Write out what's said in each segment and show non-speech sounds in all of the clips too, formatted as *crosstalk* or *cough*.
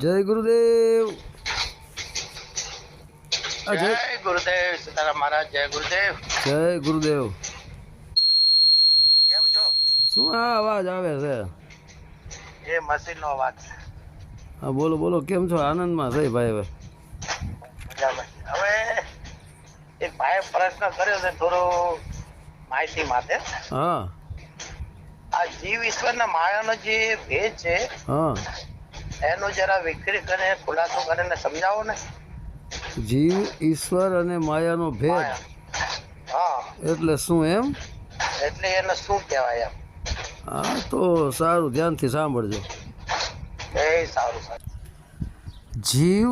જય ગુરુદેવ. જય. ગુરુદેવ સીતારામ મહારાજ જય ગુરુદેવ. જય ગુરુદેવ. કેમ છો? શું આ અવાજ આવે છે? એ મશીન નો અવાજ છે. હા બોલો બોલો કેમ છો? આનંદમાં છે ભાઈ હવે. હવે એક ભાઈ પ્રશ્ન કર્યો છે થોડો માહિતી માટે. હા. આ જીવ ઈશ્વરના માયાનો જે ભેદ છે હા. એનો જરા વિકરી કરીને ખુલાસો કરીને સમજાવો ને. જીવ ઈશ્વર અને માયાનો ભેદ. હા. એટલે શું એમ? એટલે એને શું કહેવાય એમ? હા તો સારું ધ્યાનથી સાંભળજો. એ સારું સારું. જીવ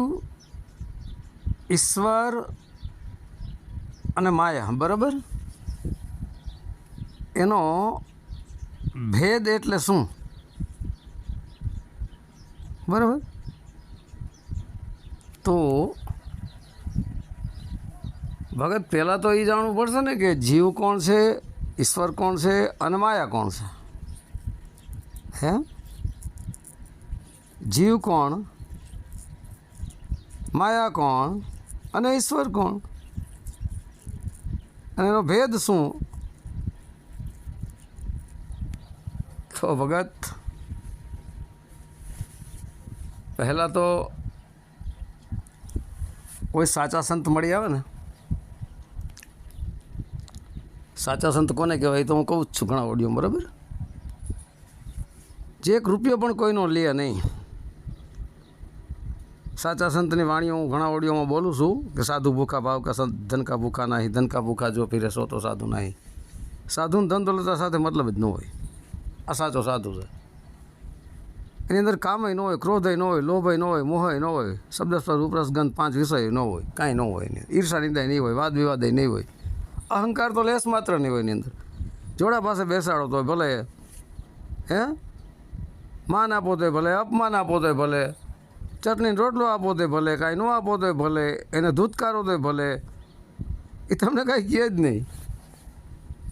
ઈશ્વર અને માયા બરાબર? એનો ભેદ એટલે શું? બરાબર? તો ભગત, પહેલાં તો એ જાણવું પડશે ને કે જીવ કોણ છે, ઈશ્વર કોણ છે અને માયા કોણ છે? હે? જીવ કોણ, માયા કોણ અને ઈશ્વર કોણ? અને એનો ભેદ શું? તો ભગત પહેલાં તો કોઈ સાચા સંત મળી આવે ને? સાચા સંત કોને કહેવાય તો હું કહું જ છું ઘણા ઓડિયો બરાબર? જે એક રૂપિયો પણ કોઈનો લે નહીં. સાચા સંતની વાણીઓ હું ઘણા ઓડિયોમાં બોલું છું કે સાધુ ભૂખા ભાવ કે ધન કા ભૂખા નહીં ધન કા ભૂખા જો ફીરે સો તો સાધુ નહીં. સાધુને ધન દોલતા સાથે મતલબ જ ન હોય. આ સાચો સાધુ છે. એની અંદર કામય ન હોય, ક્રોધય ન હોય, લોભય ન હોય, મોહય ન હોય શબ્દ સ્પર્શ ઉપરસ ગંધ, પાંચ વિષય ન હોય, કાંઈ ન હોય એની ઈર્ષા નિંદાય નહીં હોય, વાદ વિવાદય નહીં હોય. અહંકાર તો લેસ માત્ર નહીં હોય એની અંદર. જોડા પાસે બેસાડો તો ભલે, હે? માન આપો તોય ભલે, અપમાન આપો તોય ભલે, ચટણી રોટલો આપો તે ભલે, કાંઈ ન આપો તોય ભલે, એને ધૂતકારો તોય ભલે, એ તમને કાંઈ કહે જ નહીં.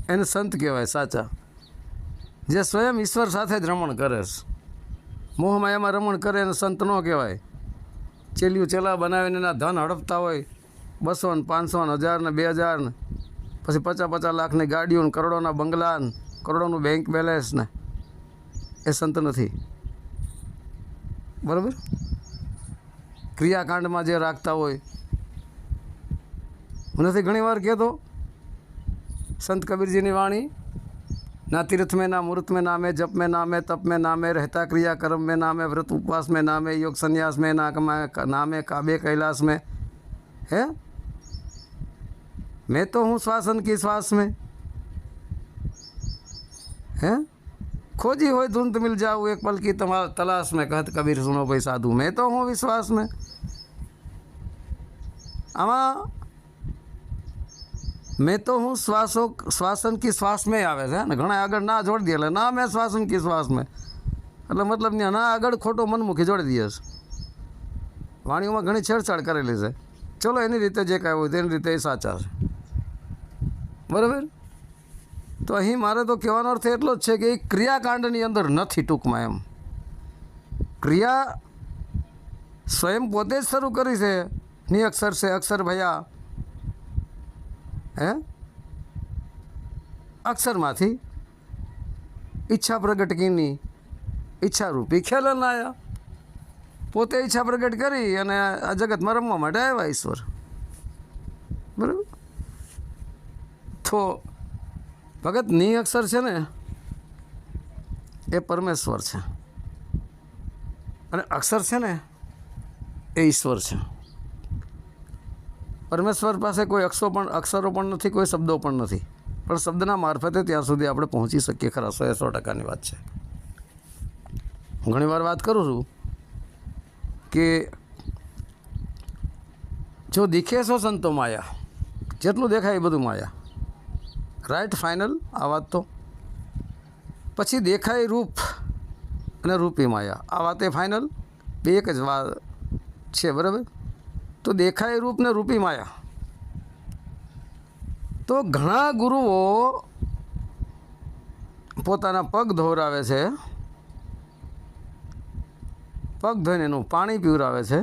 એને સંત કહેવાય સાચા. જે સ્વયં ઈશ્વર સાથે જ રમણ કરે છે. મોહમાયામાં રમણ કરે અને સંત ન કહેવાય. ચેલિયું ચેલા બનાવીને એના ધન હડપતા હોય. બસો ને પાંચસો ને હજાર ને બે હજાર ને. પછી પચાસ પચાસ લાખની ગાડીઓ ને કરોડોના બંગલા ને કરોડોનું બેંક બેલેન્સ ને. એ સંત નથી. બરાબર? ક્રિયાકાંડમાં જે રાખતા હોય. હું નથી ઘણી વાર કહેતો. સંત કબીરજીની વાણી ना तीर्थ में, ना मूर्त में नाम है जप में नाम है तप में नाम है रहता क्रिया कर्म में नाम है व्रत उपवास में नाम है योग संन्यास में नाकमा नाम है काव्य कैलाश में। है? मैं तो हूँ श्वासन की श्वास में। है? खोजी हो धुंध मिल जाऊँ एक पल की तलाश में। कहत कबीर, सुनो भाई साधु, मैं तो हूँ विश्वास में। अमा મેં તો હું શ્વાસો શ્વાસન કી શ્વાસ મેં આવે છે, ને ઘણા આગળ ના જોડી દે, એટલે ના મેં શ્વાસન કી શ્વાસ મેં એટલે મતલબ ને ના આગળ ખોટો મનમુખી જોડી દઈએ છે. વાણીઓમાં ઘણી છેડછાડ કરેલી છે. ચલો એની રીતે જે કાંઈ હોય તેની રીતે એ સાચા છે. બરાબર? તો અહીં મારે તો કહેવાનો અર્થ એટલો જ છે કે એ ક્રિયાકાંડની અંદર નથી ટૂંકમાં એમ. ક્રિયા સ્વયં પોતે જ શરૂ કરી છે. ની અક્ષર છે, અક્ષર ભયા. હે? અક્ષરમાંથી ઈચ્છા પ્રગટકીની ઈચ્છારૂપી ખેલન આવ્યા પોતે ઈચ્છા પ્રગટ કરી અને આ જગતમાં રમવા માટે આવ્યા ઈશ્વર. બરાબર? તો ભગતની અક્ષર છે ને, એ પરમેશ્વર છે. અને અક્ષર છે ને, એ ઈશ્વર છે. પરમેશ્વર પાસે કોઈ અક્ષરો પણ અક્ષરો પણ નથી, કોઈ શબ્દો પણ નથી. પણ શબ્દના મારફતે ત્યાં સુધી આપણે પહોંચી શકીએ. ખરા, સો એ સો ટકાની વાત છે. હું ઘણીવાર વાત કરું છું કે જો દીખે છો સંતો માયા, જેટલું દેખાય એ બધું માયા. રાઈટ ફાઇનલ, આ વાત તો. પછી દેખાય રૂપ અને રૂપી માયા. આ વાત એ ફાઇનલ. બે એક જ વાત છે, બરાબર? તો દેખાય રૂપ ને રૂપી માયા. તો ઘણા ગુરુઓ પોતાના પગ ધોવરાવે છે. પગ ધોઈને એનું પાણી પીવરાવે છે.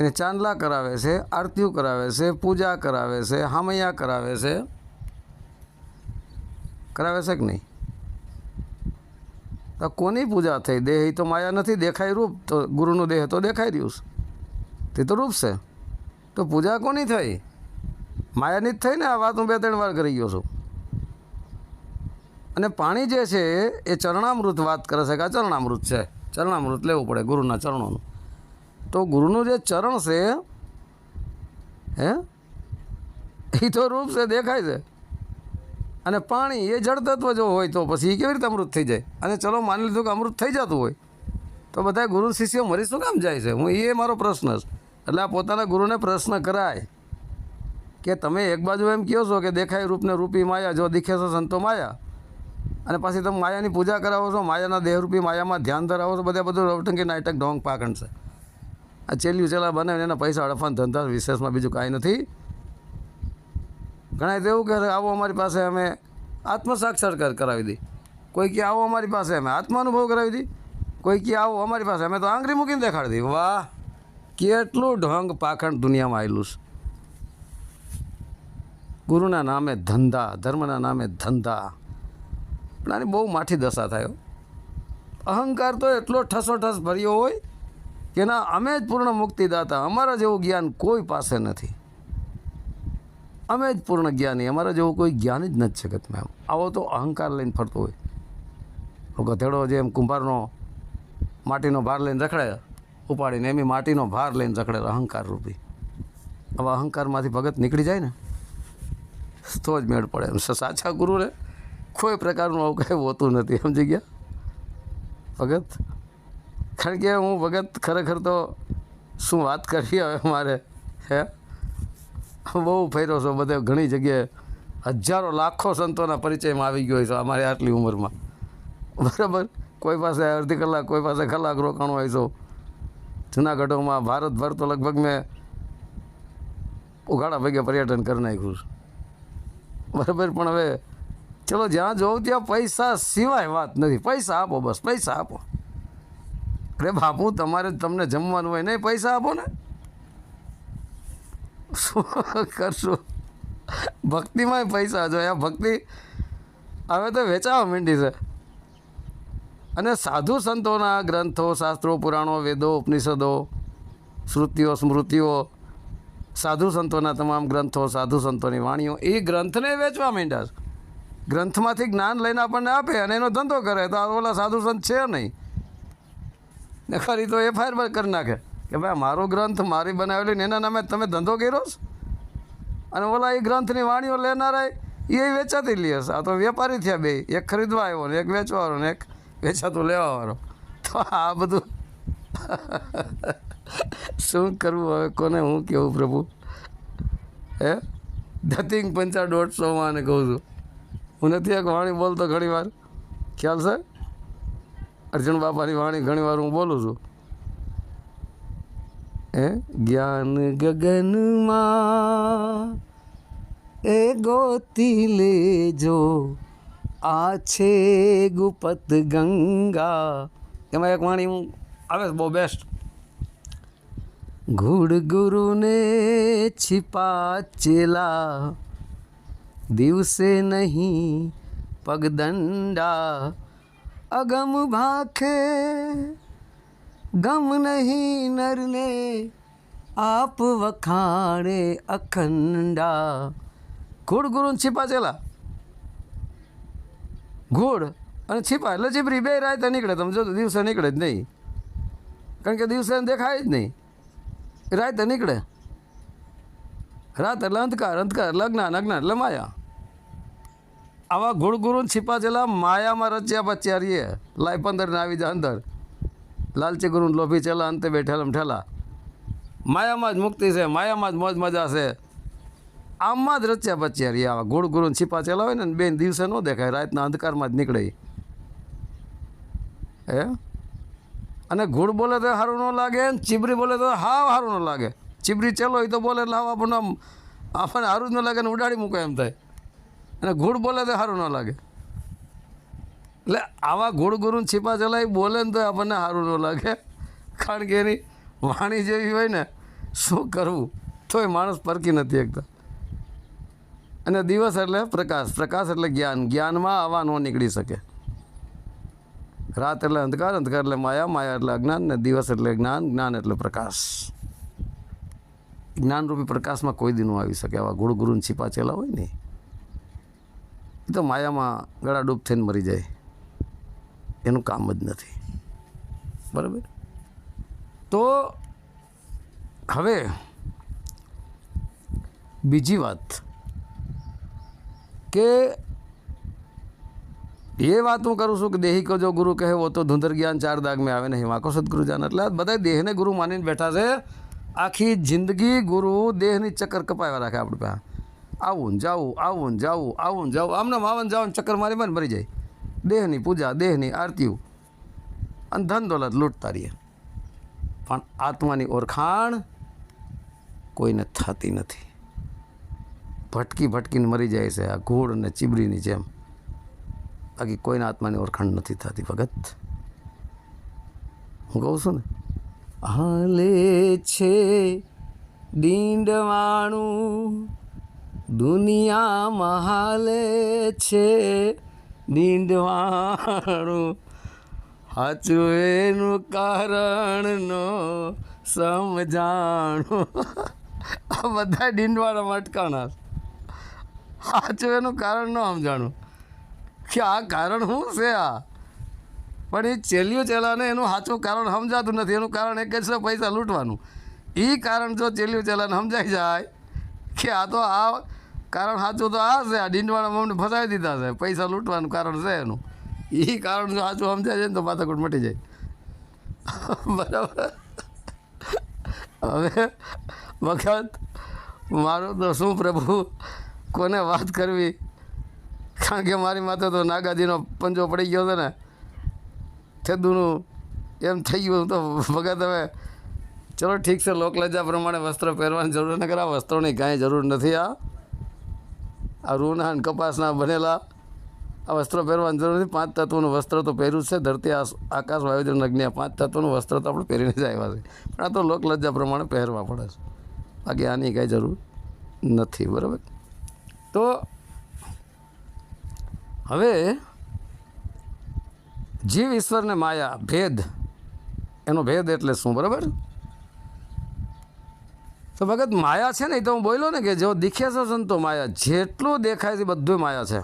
એને ચાંદલા કરાવે છે, આરતીઓ કરાવે છે, પૂજા કરાવે છે, હામૈયા કરાવે છે. કરાવે છે કે નહીં? તો કોની પૂજા થઈ? દેહ તો માયા નથી, દેખાય રૂપ. તો ગુરુનું દેહ તો દેખાઈ રહ્યું છે. તે તો રૂપ છે. તો પૂજા કોની થઈ? માયાની જ થઈ ને આ વાત હું બે ત્રણ વાર કરી ગયો છું. અને પાણી જે છે, એ ચરણામૃત વાત કરે છે કે આ ચરણામૃત છે? ચરણામૃત લેવું પડે ગુરુના ચરણોનું. તો ગુરુનું જે ચરણ છે, હે? એ તો રૂપ છે, દેખાય છે. અને પાણી, એ જળ તત્વ જો હોય તો પછી એ કેવી રીતે અમૃત થઈ જાય? અને ચલો માની લીધું કે અમૃત થઈ જતું હોય, તો બધા ગુરુ શિષ્યો મરી શું કામ જાય છે? હું એ મારો પ્રશ્ન છે. એટલે આ પોતાના ગુરુને પ્રશ્ન કરાય કે તમે એક બાજુ એમ કહો છો કે દેખાય રૂપને રૂપી માયા, જો દીખે છો સંતો માયા. અને પછી તમે માયાની પૂજા કરાવો છો, માયાના દેહરૂપી માયામાં ધ્યાન ધરાવો છો, બધા બધું રવટંકી નાટક ઢોંગ પાકણ છે. આ ચેલ્યું ચેલા બનાવીને એના પૈસા હડફાન ધંધા વિશેષમાં બીજું કાંઈ નથી. ઘણા તો એવું કહે આવો અમારી પાસે અમે આત્મસાક્ષર કરાવી દઈ કોઈ કે, આવો અમારી પાસે અમે આત્માનુભવ કરાવી દઈ કોઈ કે, આવો અમારી પાસે અમે તો આંગળી મૂકીને દેખાડી દી. વાહ, કેટલું ઢંગ પાખંડ દુનિયામાં આવેલું છે. ગુરુના નામે ધંધા, ધર્મના નામે ધંધા. પણ આની બહુ માઠી દશા થયો અહંકાર તો એટલો ઠસોઠસ ભર્યો હોય કે ના, અમે જ પૂર્ણ મુક્તિદાતા. અમારા જેવું જ્ઞાન કોઈ પાસે નથી. અમે જ પૂર્ણ જ્ઞાની, અમારા જેવું કોઈ જ્ઞાન જ નથી જગતમાં એમ. આવો તો અહંકાર લઈને ફરતો હોય. ગધેડો જેમ કુંભારનો માટીનો ભાર લઈને રખડે, ઉપાડીને એમ માટીનો ભાર લઈને રખડે, અહંકાર રૂપી. આવા અહંકારમાંથી ભગત નીકળી જાય ને, તો જ મેળ પડે. એમ સાચા ગુરુને કોઈ પ્રકારનું આવું કંઈ હોતું નથી, સમજી ગયા? ભગત? કારણ કે હું ભગત ખરેખર તો શું વાત કરી હવે મારે, હે? *laughs* બહુ ફેર્યો છો બધે, ઘણી જગ્યાએ હજારો, લાખો સંતોના પરિચયમાં આવી ગયો છો અમારી આટલી ઉંમરમાં. બરાબર? કોઈ પાસે અડધી કલાક, કોઈ પાસે કલાક રોકાણો હોય છો. જુનાગઢોમાં ભારતભર તો લગભગ મેં ઉઘાડા ભેગે પર્યટન કરી નાખ્યું બરાબર? પણ હવે ચલો, જ્યાં જોઉં ત્યાં પૈસા સિવાય વાત નથી. પૈસા આપો બસ, પૈસા આપો. અરે બાપુ, તમારે તમને જમવાનું હોય નહીં, પૈસા આપો ને. શું કરશું ભક્તિમાંય પૈસા જોયા ભક્તિ. હવે તો વેચાવા માંડી છે. અને સાધુ સંતોના ગ્રંથો, શાસ્ત્રો, પુરાણો, વેદો, ઉપનિષદો, શ્રુતિઓ, સ્મૃતિઓ, સાધુ સંતોના તમામ ગ્રંથો, સાધુ સંતોની વાણીઓ, એ ગ્રંથને વેચવા માંડ્યા છે. ગ્રંથમાંથી જ્ઞાન લઈને આપણને આપે અને એનો ધંધો કરે, તો આ ઓલા સાધુ સંત છે નહીં. ખરી તો એફઆઈઆર કરી નાખે. કે ભાઈ, મારો ગ્રંથ મારી બનાવેલી ને એના નામે તમે ધંધો કર્યો છે? અને ઓલા એ ગ્રંથની વાણીઓ લેનારા એ વેચાતી લે છે. આ તો વેપારી થયા બે. એક ખરીદવા આવ્યો ને એક વેચવાવાળો ને એક વેચાતું લેવાવાળો તો આ બધું *laughs* શું કરવું હવે? કોને હું કેવું પ્રભુ? હે? ધતિંગ પંચા દોઢસોમાં અને કહું છું. હું નથી એક વાણી બોલતો ઘણી વાર ખ્યાલ છે? અર્જુન બાપાની વાણી ઘણી વાર હું બોલું છું. હે? જ્ઞાન ગગનમાં એ ગોતી લેજો. આ છે ગુપત ગંગા. એમાં એક વાણી હું આવે બહુ બેસ્ટ ઘુડ ગુરુને छिपा ચેલા દિવસે નહીં, પગદંડા. અગમ ભાખે ગમ નહીં નરને આપ વખાણે અખંડા ઘોડ ગુરુ છીપા ચેલા ઘોડ અને છીપા એટલે ચીપરી બે રાતે નીકળે તમે જો દિવસે નીકળે જ નહીં કારણ કે દિવસે દેખાય જ નહીં રાતે નીકળે રાત એટલે અંધકાર અંધકાર લગ્ન અજ્ઞાન એટલે માયા આવા ગુળગુરુ છીપા છેલ્લા માયામાં રચ્યા પચ્યા રહીએ લાય પંદર ને આવી જાય અંદર લાલચી ગુરુ લોભી ચેલા અંતે બેઠેલમ ઠેલા. માયામાં જ મુક્તિ છે, માયામાં જ મોજ મજા છે. આમાં જ રચ્યા બચ્યા રહી આવા ગુળ ગુરુ છીપા ચેલા હોય ને બેન દિવસે ન દેખાય, રાતના અંધકારમાં જ નીકળે. હે? અને ગુડ બોલે તો સારું ન લાગે ને ચીબરી બોલે તો હાવ સારું ન લાગે. ચીબરી ચેલો હોય તો બોલે, એટલે હાવ આપણને આપણને સારું જ ન લાગે ને ઉડાડી મૂકે એમ થાય. અને ગુડ બોલે તો સારું ન લાગે. એટલે આવા ગુણ ગુરુ છીપા ચલાવી બોલે ને તો આપણને સારું ન લાગે. કારણ કે એની વાણી જેવી હોય ને, શું કરવું? તોય માણસ પરકી નથી એકદમ અને દિવસ એટલે પ્રકાશ પ્રકાશ એટલે જ્ઞાન. જ્ઞાનમાં આવા ન નીકળી શકે. રાત એટલે અંધકાર અંધકાર એટલે માયા માયા એટલે અજ્ઞાન ને દિવસ એટલે જ્ઞાન જ્ઞાન એટલે પ્રકાશ. જ્ઞાનરૂપી પ્રકાશમાં કોઈ દી આવી શકે આવા ગુરુ ગુરુ છીપા ચેલા હોય ને. એ તો માયામાં ગળાડૂબ થઈને મરી જાય. એનું કામ જ નથી. બરાબર? તો હવે બીજી વાત કે એ વાત હું કરું છું કે દેહી જો ગુરુ કહે તો ધુંધર જ્ઞાન ચાર દાગ મેં આવે નહીં. વાંકો સદગુરુ જાન એટલે બધા દેહને ગુરુ માનીને બેઠા છે. આખી જિંદગી ગુરુ દેહની ચક્કર કપાવ્યા રાખે આપણે પાસે. આવું જાવું આવું જાવું આવું જાવું. આમને માવન જાવું ચક્કર મારી મારી મરી જાય. દેહની પૂજા, દેહની આરતીઓ. અને ધન દોલત લૂંટતા રહીએ. પણ આત્માની ઓળખાણ કોઈને થતી નથી. ભટકી ભટકીને મરી જાય છે આ ઘોડ અને ચીબડીની જેમ. બાકી કોઈના આત્માની ઓળખાણ નથી થતી, ભગત. હું કહું છું ને, હાલે છે ડીંડવાણું, દુનિયામાં હાલે છે ડીંડવાણું સાચું એનું કારણનો સમજાણું. આ બધા ડીંડવાળા અટકાણા સાચું એનું કારણ ન સમજાણું. કે આ કારણ શું છે આ? પણ એ ચેલ્યું ચેલાને એનું સાચું કારણ સમજાતું નથી. એનું કારણ એક જ છે પૈસા લૂંટવાનું. એ કારણ જો ચેલ્યું ચેલાને સમજાઈ જાય, કે આ તો આ કારણ સાચું તો આ છે, આ ડીંડવાળા અમને ફસાવી દીધા છે. પૈસા લૂંટવાનું કારણ છે એનું. એ કારણ જો સાચું સમજાય છે ને તો માથાકૂટ મટી જાય. બરાબર? હવે વખત મારું તો શું પ્રભુ? કોને વાત કરવી? કારણ કે મારી માથે તો નાગાજીનો પંજો પડી ગયો છે ને. થેદુનું એમ થઈ ગયું તો ભગત હવે, ચલો ઠીક છે, લોકલજ્જા પ્રમાણે વસ્ત્ર પહેરવાની જરૂર ન કરા વસ્ત્રોની કાંઈ જરૂર નથી આ આ રૂના અને કપાસના બનેલા આ વસ્ત્રો પહેરવાની જરૂર નથી. પાંચ તત્વોનું વસ્ત્ર તો પહેર્યું છે. ધરતી આકાશ વાયુજન અગ્નિ પાંચ તત્વોનું વસ્ત્ર તો આપણે પહેરીને જ આવ્યા છે પણ આ તો લોકલજ્જા પ્રમાણે પહેરવા પડે છે. બાકી આની કાંઈ જરૂર નથી, બરાબર? તો હવે જીવ ઈશ્વરને માયા, ભેદ. એનો ભેદ એટલે શું, બરાબર? તો ભગત, માયા છે ને એ તો હું બોલ્યો ને કે જો દીખે છે સંતો માયા, જેટલું દેખાય છે બધું માયા છે.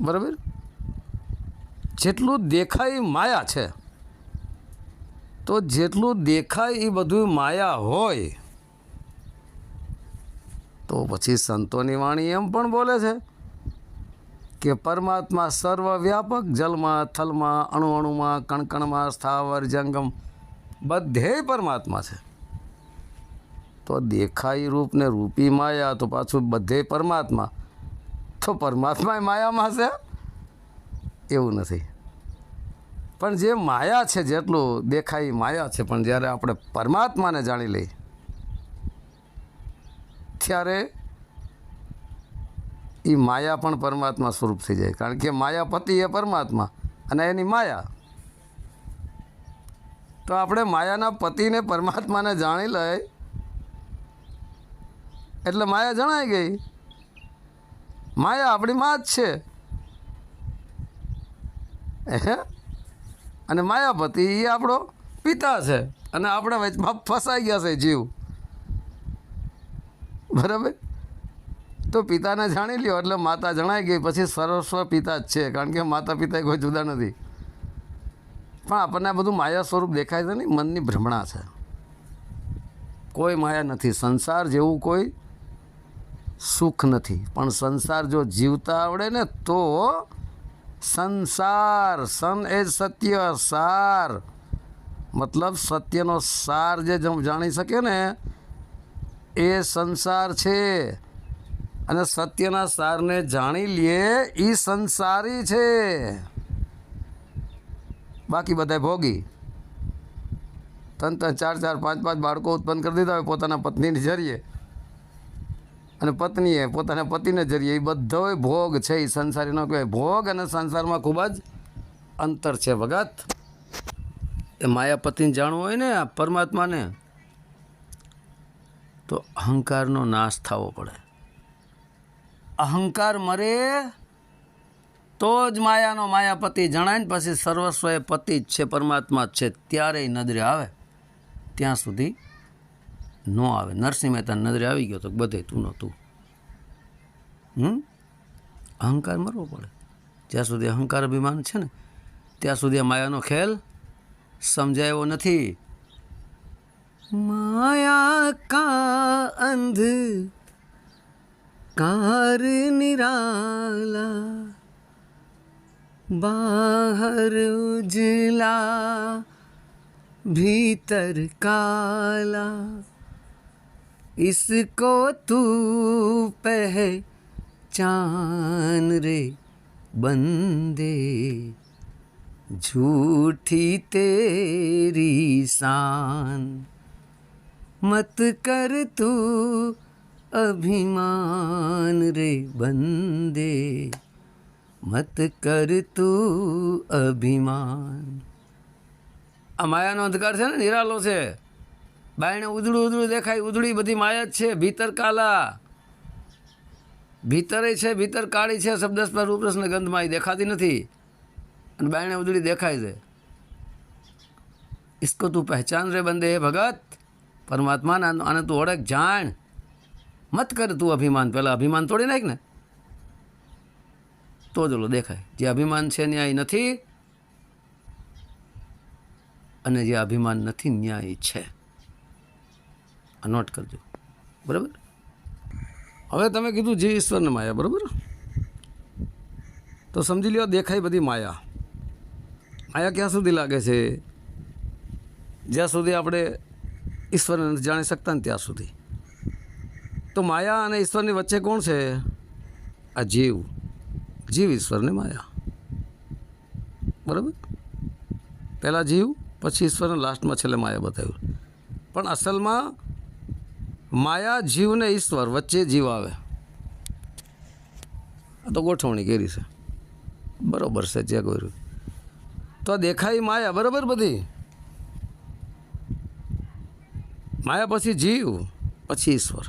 બરાબર? જેટલું દેખાય માયા છે. તો જેટલું દેખાય એ બધું માયા હોય, તો પછી સંતોની વાણી એમ પણ બોલે છે કે પરમાત્મા સર્વવ્યાપક જલમાં, થલમાં અણુ અણુમાં કણકણમાં, સ્થાવર જંગમ બધે પરમાત્મા છે. તો દેખાય રૂપ ને રૂપી માયા તો પાછું બધે પરમાત્મા. તો પરમાત્મા એ માયામાં છે? એવું નથી. પણ જે માયા છે જેટલું દેખાય માયા છે, પણ જ્યારે આપણે પરમાત્માને જાણી લઈએ, ત્યારે એ માયા પણ પરમાત્મા સ્વરૂપ થઈ જાય. કારણ કે માયાપતિ એ પરમાત્મા અને એની માયા. તો આપણે માયાના પતિને પરમાત્માને જાણી લઈ. એટલે માયા જણાઈ ગઈ. માયા આપણી માં જ છે. અને માયાપતિ એ આપણો પિતા છે. અને આપણે વચમાં ફસાઈ ગયા છે જીવ. બરાબર? તો પિતાને જાણી લ્યો, એટલે માતા જણાઈ ગઈ, પછી સર્વસ્વ પિતા જ છે, કારણ કે માતા પિતા કોઈ જુદા નથી. પણ આપણને આ બધું માયા સ્વરૂપ દેખાય છે ને મનની ભ્રમણા છે. કોઈ માયા નથી. સંસાર જેવું કોઈ સુખ નથી. પણ સંસાર જો જીવતા આવડે ને, તો સંસાર, સન એ સત્ય, સાર. મતલબ સત્યનો સાર જે જાણી શકે ને, એ સંસાર છે. અને સત્યના સારને જાણી લઈએ એ સંસારી છે. બાકી બધા ભોગી. ત્રણ ત્રણ ચાર ચાર, પાંચ પાંચ બાળકો ઉત્પન્ન કરી દીધા હોય, પોતાના પત્નીને જરીએ. અને પત્નીએ પોતાના પતિને જરીએ. એ બધો ભોગ છે એ સંસારીનો કહેવાય. ભોગ અને સંસારમાં ખૂબ જ અંતર છે ભગત. એ માયાપતિને જાણવું હોય ને પરમાત્માને, તો અહંકારનો નાશ થવો પડે. અહંકાર મરે તો જ માયાનો માયાપતિ જણાય ને પછી સર્વસ્વ એ પતિ જ છે, પરમાત્મા જ છે ત્યારે નજરે આવે. ત્યાં સુધી ન આવે. નરસિંહ મહેતા નજરે આવી ગયો તો બધે તું નહોતું હમ? અહંકાર મરવો પડે. જ્યાં સુધી અહંકાર અભિમાન છે ને, ત્યાં સુધી માયાનો ખેલ સમજાયો નથી. માયા કા અંધ કાર નિરાલા बाहर उजला भीतर काला इसको तू पहचान रे बंदे झूठी तेरी शान मत कर तू अभिमान रे बंदे મત કર તું અભિમાન આ માયાનો અંધકાર છે ને, નિરાલો છે. બાયણે ઉધળું ઉધળું દેખાય, ઉધળી બધી માયા જ છે, ભીતર કાલા. ભીતરે છે, ભીતર કાળી છે શબ્દસ્પર રૂપરસને ગંધમાં એ દેખાતી નથી. અને બાયણે ઉધળી દેખાય છે. ઇસકો તું પહેચાન રે બંદે હે ભગત? પરમાત્માના આને તું ઓળખ, જાણ. મત કર તું અભિમાન. પહેલાં અભિમાન તોડી નાખ ને. તો જ દેખાય. જે અભિમાન છે ન્યાય નથી, અને જે અભિમાન નથી ન્યાય છે. આ નોટ કરજો. બરાબર? હવે તમે કીધું જે ઈશ્વરને માયા, બરાબર? તો સમજી લ્યો, દેખાય બધી માયા. માયા ક્યાં સુધી લાગે છે? જ્યાં સુધી આપણે ઈશ્વરને નથી જાણી શકતા ને ત્યાં સુધી. તો માયા અને ઈશ્વરની વચ્ચે કોણ છે? આ જીવ. જીવ ઈશ્વરને માયા. બરાબર? પહેલાં જીવ, પછી ઈશ્વરને લાસ્ટમાં છેલ્લે માયા બતાવ્યું. પણ અસલમાં માયા, જીવ ને ઈશ્વર વચ્ચે જીવ આવે. આ તો ગોઠવણી કરી છે. બરાબર છે, જે કર્યું. તો દેખાય માયા, બરાબર બધી? માયા પછી જીવ, પછી ઈશ્વર.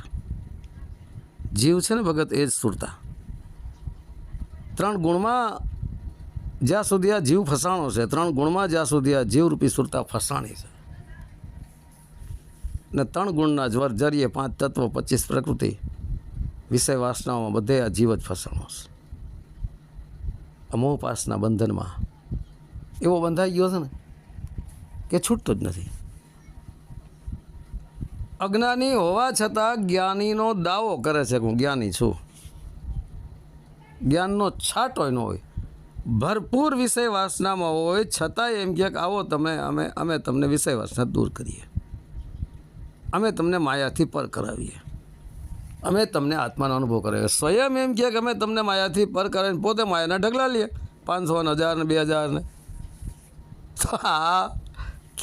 જીવ છે ને ભગત, એ જ સુરતા. ત્રણ ગુણમાં જ્યાં સુધી આ જીવ ફસાણો છે, ત્રણ ગુણમાં જ્યાં સુધી આ જીવરૂપી સુરતા ફસાણી છે. ને ત્રણ ગુણના જ્વર જરીએ પાંચ તત્વો, પચીસ પ્રકૃતિ, વિષય વાસનાઓમાં બધે આ જીવ જ ફસાણો છે. અમોપાસના બંધનમાં એવો બંધાઈ ગયો છે ને કે છૂટતો જ નથી. અજ્ઞાની હોવા છતાં જ્ઞાનીનો દાવો કરે છે કે હું જ્ઞાની છું. જ્ઞાનનો છાંટો ન હોય. ભરપૂર વિષય વાસનામાં હોય, છતાંય એમ કે આવો તમે, અમે અમે તમને વિષય વાસના દૂર કરીએ. અમે તમને માયાથી પર કરાવીએ. અમે તમને આત્માનો અનુભવ કરાવીએ. સ્વયં એમ કહે કે અમે તમને માયાથી પર કરાવીને પોતે માયાના ઢગલા લઈએ પાંચસો ને હજાર ને બે હજાર ને તો આ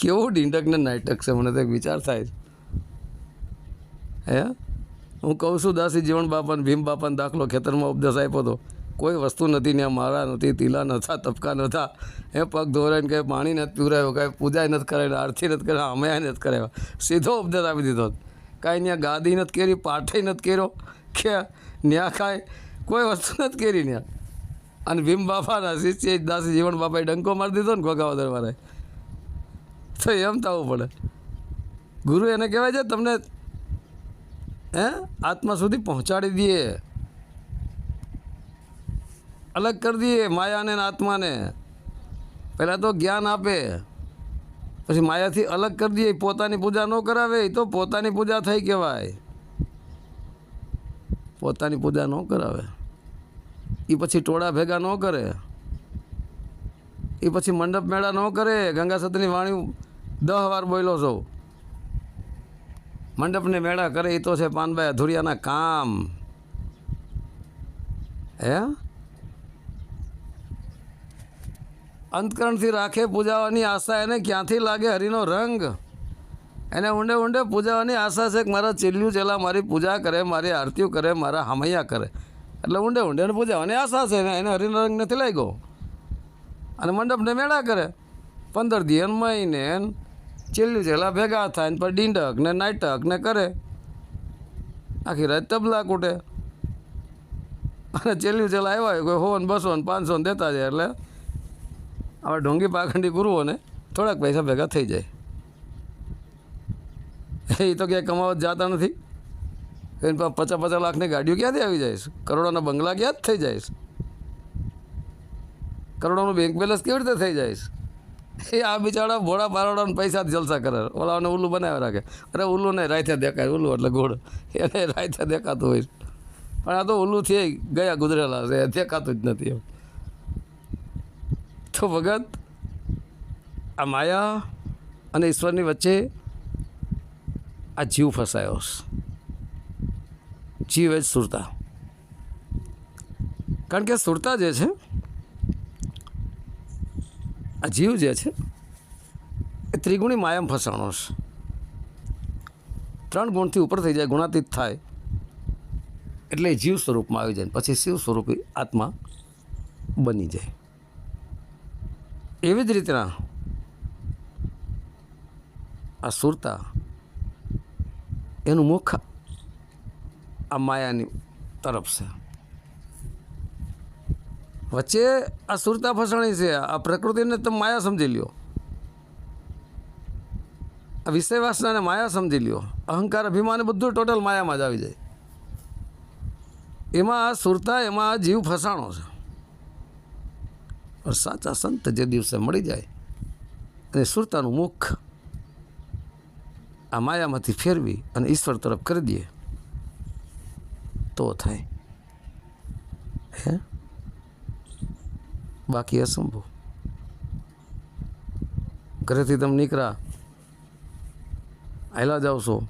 કેવું ડીંડક ને નાટક છે, મને તો એક વિચાર થાય છે. હે? હું કહું છું, દાસી જીવન બાપાને, ભીમ બાપાને દાખલો ખેતરમાં ઉપદેશ આપ્યો હતો કોઈ વસ્તુ નથી ને મારા નથી તીલા નથા, તપકા નથા. એ પગ ધોરાઈને કંઈ પાણી નથી પીવરાયું કાંઈ પૂજા નથી કરાવી, આરતી નથી કરાવી અમે નથી કરાવ્યા. સીધો ઉપદેશ આપી દીધો. કાંઈ ત્યાં ગાદી નથી કરી પાઠે નથી કર્યો. કે ન્યા કાંઈ કોઈ વસ્તુ નથી કરી ત્યાં અને ભીમ બાપાના શિષ્ય દાસી જીવન બાપાએ ડંકો મારી દીધો ને ગોગાવદર વાળાએ તો એમ થવું પડે. ગુરુ એને કહેવાય છે, તમને હે? આત્મા સુધી પહોંચાડી દઈએ. અલગ કરી દઈએ માયાને આત્માને. પહેલાં તો જ્ઞાન આપે, પછી માયાથી અલગ કરી દઈએ. પોતાની પૂજા ન કરાવે તો પોતાની પૂજા થઈ કહેવાય. પોતાની પૂજા ન કરાવે. એ પછી ટોળા ભેગા ન કરે. એ પછી મંડપ મેળા ન કરે. ગંગા સતની વાણી દહ વાર બોલ્યો છો. મંડપને મેળા કરે એ તો છે પાનભાઈ અધુરિયાના કામ. હે? અંતકરણથી રાખે પૂજાવાની આશા એને ક્યાંથી લાગે હરિનો રંગ? એને ઊંડે ઊંડે પૂજાવાની આશા છે કે મારા ચીલ્યું ચેલા મારી પૂજા કરે, મારી આરતીઓ કરે, મારા હમૈયા કરે. એટલે ઊંડે ઊંડે એને પૂજાવાની આશા છે ને એને રંગ નથી લાગ્યો. અને મંડપને મેળા કરે. પંદર દી એને મહિને ચેલ્યું ચેલા ભેગા થાય ને પછી ડીંડક ને નાટક ને કરે. આખી રાત તબલા કૂટે. અને ચેલ્યું ચેલા આવ્યા હોય, કોઈ હો ને બસો ને પાંચસો ને દેતા જાય એટલે આવા ઢોંગી પાખંડી ગુરુઓને થોડાક પૈસા ભેગા થઈ જાય. એ તો ક્યાંય કમાવત જતા નથી. એની પાસે પચાસ પચાસ લાખની ગાડીઓ ક્યાંથી આવી જાય? કરોડોના બંગલા ક્યાં જ થઈ જાય? છે કરોડોનું બેંક બેલેન્સ કેવી રીતે થઈ જાય? એ આ બિચારા ભોળા પારોડાને પૈસા જલસા કરે. ઓલાને ઉલ્લું બનાવી રાખે. અરે ઉલ્લું નહીં રાયથે દેખાય, ઉલ્લું એટલે ગોળ. એને રાયથે દેખાતું હોય. પણ આ તો ઉલ્લું થઈ ગયા ગુજરેલા છે, દેખાતું જ નથી એમ. તો ભગત, આ માયા અને ઈશ્વરની વચ્ચે આ જીવ ફસાયો જીવ એ જ સુરતા. કારણ કે સુરતા જે છે આ જીવ જે છે, એ ત્રિગુણી માયામ ફસાણો છે. ત્રણ ગુણથી ઉપર થઈ જાય, ગુણાતીત થાય. એટલે જીવ સ્વરૂપમાં આવી જાય પછી શિવ સ્વરૂપી આત્મા બની જાય. એવી જ રીતના આ સુરતા, એનું મુખ આ માયાની તરફ છે. વચ્ચે આ સુરતા ફસાણી છે, આ પ્રકૃતિને તમે માયા સમજી લ્યો. આ વિષય વાસનાને માયા સમજી લ્યો. અહંકાર, અભિમાન બધું ટોટલ માયામાં જ આવી જાય. એમાં આ સુરતા, એમાં જીવ ફસાણો છે. સાચા સંત જે દિવસે મળી જાય, અને સુરતાનું મુખ આ માયામાંથી ફેરવી અને ઈશ્વર તરફ કરી દઈએ તો થાય. હે? બાકી અસંભવ ઘરેથી તમે નીકળ્યા. આયલા જાવ છો.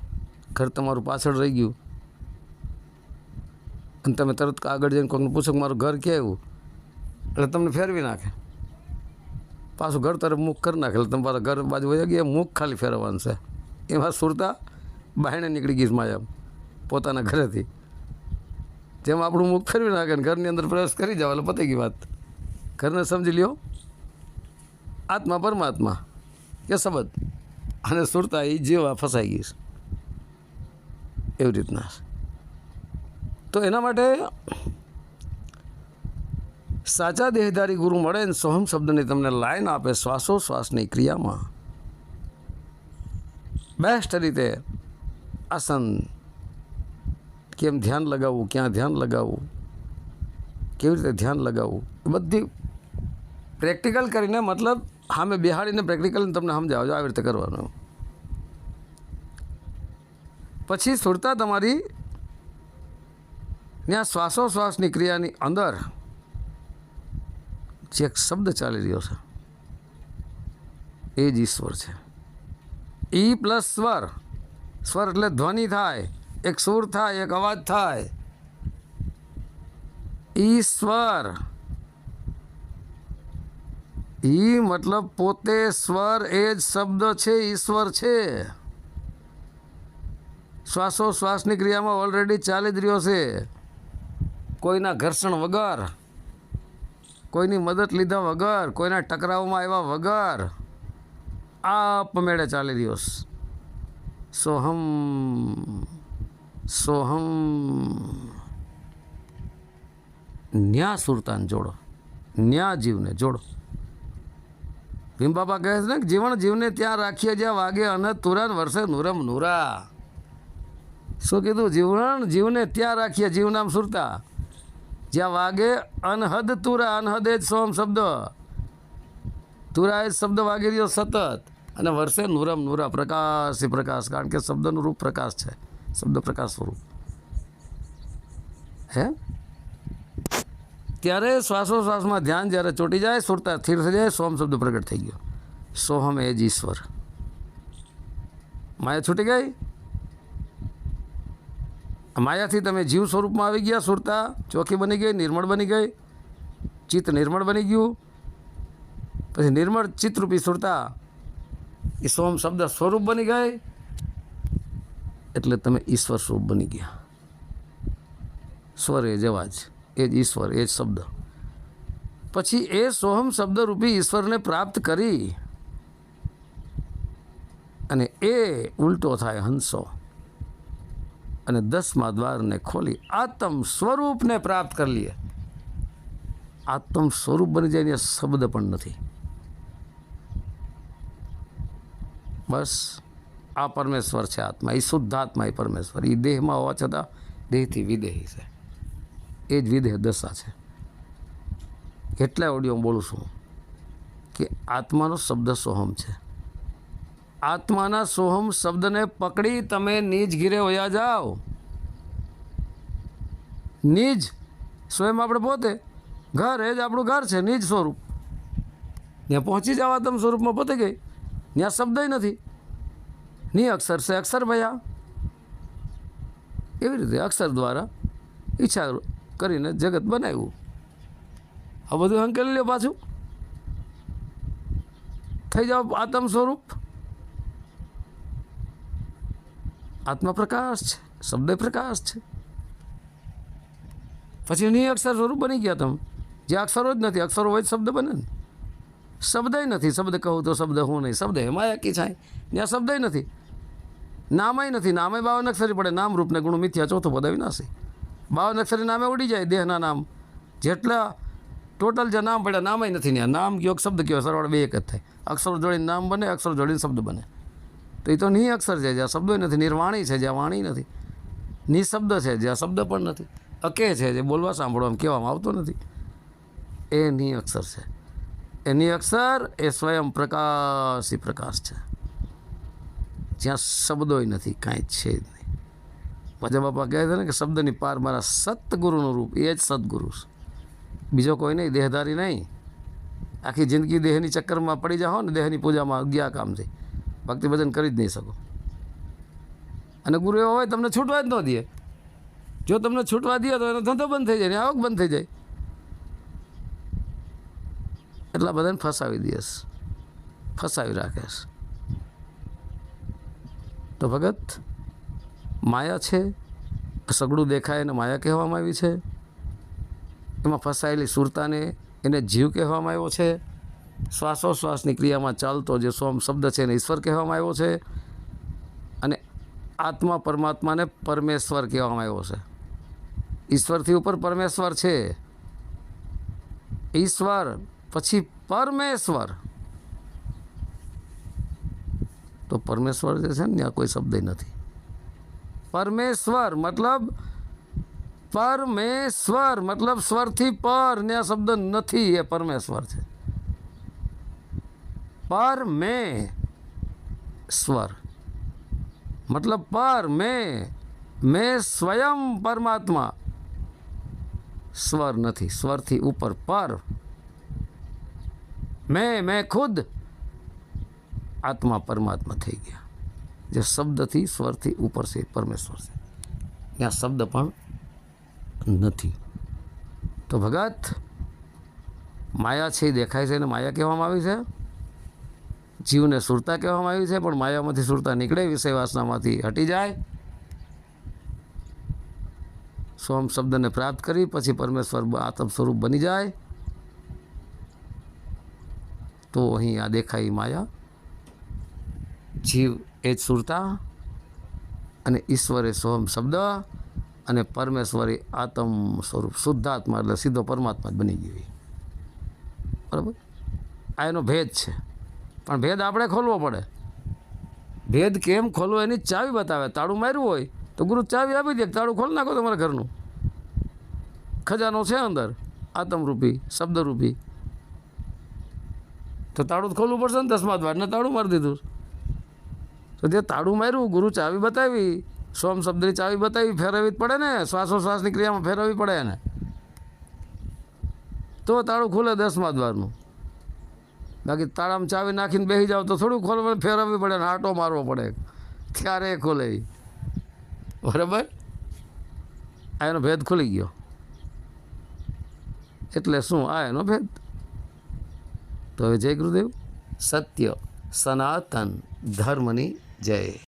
ઘર તમારું પાછળ રહી ગયું. અને તમે તરત આગળ જઈને કોઈને પૂછો કે મારું ઘર ક્યાં આવ્યું? એટલે તમને ફેરવી નાખે. પાછું ઘર તરફ મુખ કરી નાખે. એટલે તમારા ઘર બાજુ વહી ગયા, મુખ ખાલી ફેરવવાનું છે. એમાં સુરતા બાયણે નીકળી ગઈ માયા પોતાના ઘરેથી. જેમ આપણું મુખ ફેરવી નાખે ઘરની અંદર પ્રવેશ કરી જાવ એટલે પતી ગઈ વાત. ઘરને સમજી લ્યો. આત્મા પરમાત્મા. કે શબ્દ. અને સુરતા એ જેવા ફસાઈ ગઈ એવી રીતના તો એના માટે સાચા દેહધારી ગુરુ મળે ને સોહમ શબ્દની તમને લાઈન આપે શ્વાસોશ્વાસની ક્રિયામાં. બેસ્ટ રીતે આસન કેમ ધ્યાન લગાવવું, ક્યાં ધ્યાન લગાવવું, કેવી રીતે ધ્યાન લગાવવું બધી પ્રેક્ટિકલ કરીને મતલબ સામે બિહાડીને પ્રેક્ટિકલ તમને સમજાવજો આવી રીતે કરવાનું. પછી સુરતા તમારી ત્યાં શ્વાસોશ્વાસની ક્રિયાની અંદર જે એક શબ્દ ચાલી રહ્યો છે, એ જ ઈશ્વર છે. ઈ પ્લસ સ્વર સ્વર એટલે ધ્વનિ થાય, એક સુર થાય, એક અવાજ થાય. ઈશ્વર ઈ મતલબ પોતે સ્વર એ જ શબ્દ છે ઈશ્વર છે. શ્વાસોશ્વાસની ક્રિયામાં ઓલરેડી ચાલી જ રહ્યો છે. કોઈના ઘર્ષણ વગર, કોઈની મદદ લીધા વગર, કોઈના ટકરાવમાં આવ્યા વગર આપમેળે ચાલી રહ્યો છે સોહમ સોહમ. ન્યા સુરતાન જોડો, ન્યા જીવને જોડો. ભીમ બાબા કહે છે ને જીવન જીવને ત્યાં રાખીએ જ્યાં વાગે અને તુરંત વર્ષે નુરમ નુરા. શું કીધું? જીવન જીવને ત્યાં રાખીએ, જીવ નામ સુરતા. જ્યાં વાગે અનહદ તુરા, અનહદ એ જ સોમ શબ્દ. તુરા એ શબ્દ વાગી રહ્યો સતત અને વર્ષે નુરમ નુરા, પ્રકાશ પ્રકાશ, કારણ કે શબ્દનું રૂપ પ્રકાશ છે, શબ્દ પ્રકાશ સ્વરૂપ. હે? ત્યારે શ્વાસોશ્વાસમાં ધ્યાન જ્યારે ચોટી જાય, સુરતા સ્થિર થઈ જાય, સોમ શબ્દ પ્રગટ થઈ ગયો. સોહમ એ જ ઈશ્વર. માયા છૂટી ગઈ? માયાથી તમે જીવ સ્વરૂપમાં આવી ગયા, સુરતા ચોખ્ખી બની ગઈ, નિર્મળ બની ગઈ, ચિત્ત નિર્મળ બની ગયું. પછી નિર્મળ ચિત્તરૂપી સુરતા એ સોમ શબ્દ સ્વરૂપ બની ગઈ, એટલે તમે ઈશ્વર સ્વરૂપ બની ગયા. સ્વર જવા જ. એ જ ઈશ્વર, એ જ શબ્દ. પછી એ સોહમ શબ્દરૂપી ઈશ્વરને પ્રાપ્ત કરી અને એ ઉલટો થાય હંસો અને દસમા દ્વારને ખોલી આત્મ સ્વરૂપને પ્રાપ્ત કરી લઈએ આત્મ સ્વરૂપ બની જાય એ શબ્દ પણ નથી. બસ, આ પરમેશ્વર છે આત્મા એ શુદ્ધ આત્મા એ પરમેશ્વર એ દેહમાં હોવા છતાં દેહથી વિદેહી છે. એ જ વિદેહ દશા છે. એટલા ઓડિયો બોલું છું કે આત્માનો શબ્દ સોહમ છે. આત્માના સોહમ શબ્દને પકડી તમે નીજ ઘીરે વયા જાઓ. નીજ સ્વયં આપણે પોતે, ઘર એ જ આપણું ઘર છે, નિજ સ્વરૂપ. ત્યાં પહોંચી જવા તમે સ્વરૂપમાં પોતે ગઈ ત્યાં શબ્દ નથી. ની અક્ષર છે અક્ષર ભયા. એવી રીતે અક્ષર દ્વારા ઈચ્છા કરીને જગત બનાવ્યું. આ બધું હંકેલી લ્યો પાછું. થઈ જાઓ આત્મ સ્વરૂપ. આત્મા પ્રકાશ છે, શબ્દ પ્રકાશ છે. પછી નહીં અક્ષર સ્વરૂપ બની ગયા તમે. જે અક્ષરો જ નથી, અક્ષરો હોય શબ્દ બને ને. શબ્દ નથી, શબ્દ કહું તો શબ્દ, હું નહીં. શબ્દ હે માયા કી છાય. ત્યાં શબ્દ નથી. નામય નથી, નામય બાવન અક્ષરી પડે. નામ રૂપને ગુણ મિથ્યા ચોથો પદ વિનાશી બાવન અક્ષરના નામે ઉડી જાય, દેહના નામ. જેટલા ટોટલ જે નામ પડ્યા, નામય નથી ત્યાં નામ કયો શબ્દ કયો, સરવાળો બે એક જ થાય. અક્ષર જોડીને નામ બને, અક્ષર જોડીને શબ્દ બને. તો એ તો નિ અક્ષર છે જ્યાં શબ્દો નથી, નિર્વાણી છે જ્યાં વાણી નથી. નિશબ્દ છે જ્યાં શબ્દ પણ નથી. અકે છે, જે બોલવા સાંભળવામાં કહેવામાં આવતો નથી. એ નિ અક્ષર છે. એની અક્ષર એ સ્વયં પ્રકાશી પ્રકાશ છે. જ્યાં શબ્દોય નથી, કાંઈ છે જ નહીં. મજા બાપા કહે છે ને કે શબ્દની પાર મારા સતગુરુનું રૂપ, એ જ સદગુરુ છે. બીજો કોઈ નહીં, દેહધારી નહીં. આખી જિંદગી દેહની ચક્કરમાં પડી જાઓ ને, દેહની પૂજામાં અગિયાર કામ છે. ભક્તિ ભજન કરી જ નહીં શકો. અને ગુરુ એવો હોય, તમને છૂટવા જ ન દે. જો તમને છૂટવા દે તો એનો ધંધો બંધ થઈ જાય ને, આવક બંધ થઈ જાય. એટલા બધાને ફસાવી દઈશ ફસાવી રાખેશ તો ભગત માયા છે? સગડું દેખાય એને માયા કહેવામાં આવી છે? એમાં ફસાયેલી સુરતાને એને જીવ કહેવામાં આવ્યો છે? શ્વાસોશ્વાસની ક્રિયામાં ચાલતો જે સોમ શબ્દ છે એને ઈશ્વર કહેવામાં આવ્યો છે? અને આત્મા પરમાત્માને પરમેશ્વર કહેવામાં આવ્યો છે. ઈશ્વરથી ઉપર પરમેશ્વર છે. ઈશ્વર, પછી પરમેશ્વર. તો પરમેશ્વર જે છે ને, ત્યાં કોઈ શબ્દ નથી. પરમેશ્વર મતલબ પરમેશ્વર મતલબ સ્વરથી પર ને આ શબ્દ નથી, એ પરમેશ્વર છે. પર મે સ્વર મતલબ પર મેં મેં સ્વયં પરમાત્મા. સ્વર નથી, સ્વરથી ઉપર પર. મેં મેં ખુદ આત્મા પરમાત્મા થઈ ગયા. જે શબ્દથી સ્વરથી ઉપર છે પરમેશ્વર છે. ત્યાં શબ્દ પણ નથી. તો ભગત, માયા છે એ દેખાય છે એને માયા કહેવામાં આવી છે? જીવને સુરતા કહેવામાં આવી છે, પણ માયામાંથી સુરતા નીકળે વિષય વાસનામાંથી હટી જાય? સોમ શબ્દને પ્રાપ્ત કરી, પછી પરમેશ્વર આત્મ સ્વરૂપ બની જાય? તો અહીં આ દેખાય માયા. જીવ એ જ સુરતા અને ઈશ્વરે સોમ શબ્દ અને પરમેશ્વરે આત્મ સ્વરૂપ શુદ્ધાત્મા એટલે સીધો પરમાત્મા જ બની ગયો બરાબર? આ એનો ભેદ છે. પણ ભેદ આપણે ખોલવો પડે. ભેદ કેમ ખોલવો એની ચાવી બતાવે. તાળું માર્યું હોય તો ગુરુ ચાવી આપી દે તાળું ખોલી નાખો તમારા ઘરનું. ખજાનો છે અંદર, આતમરૂપી, શબ્દરૂપી. તો તાળું ખોલવું પડશે ને દસમા દ્વારને તાળું મારી દીધું. તો જે તાળું માર્યું, ગુરુ ચાવી બતાવી, સોમ શબ્દની ચાવી બતાવી, ફેરવવી જ પડે ને, શ્વાસોશ્વાસની ક્રિયામાં ફેરવવી પડે એને. તો તાળું ખુલે દસમા દ્વારનું. બાકી તાળામાં ચાવી નાખીને બેસી જાવ તો થોડું ખોલવા ફેરવવી પડે ને આટો મારવો પડે. ત્યારે ખોલે. બરાબર? આ એનો ભેદ ખુલી ગયો. એટલે શું, આ એનો ભેદ? તો હવે જય ગુરુદેવ. સત્ય, સનાતન ધર્મની જય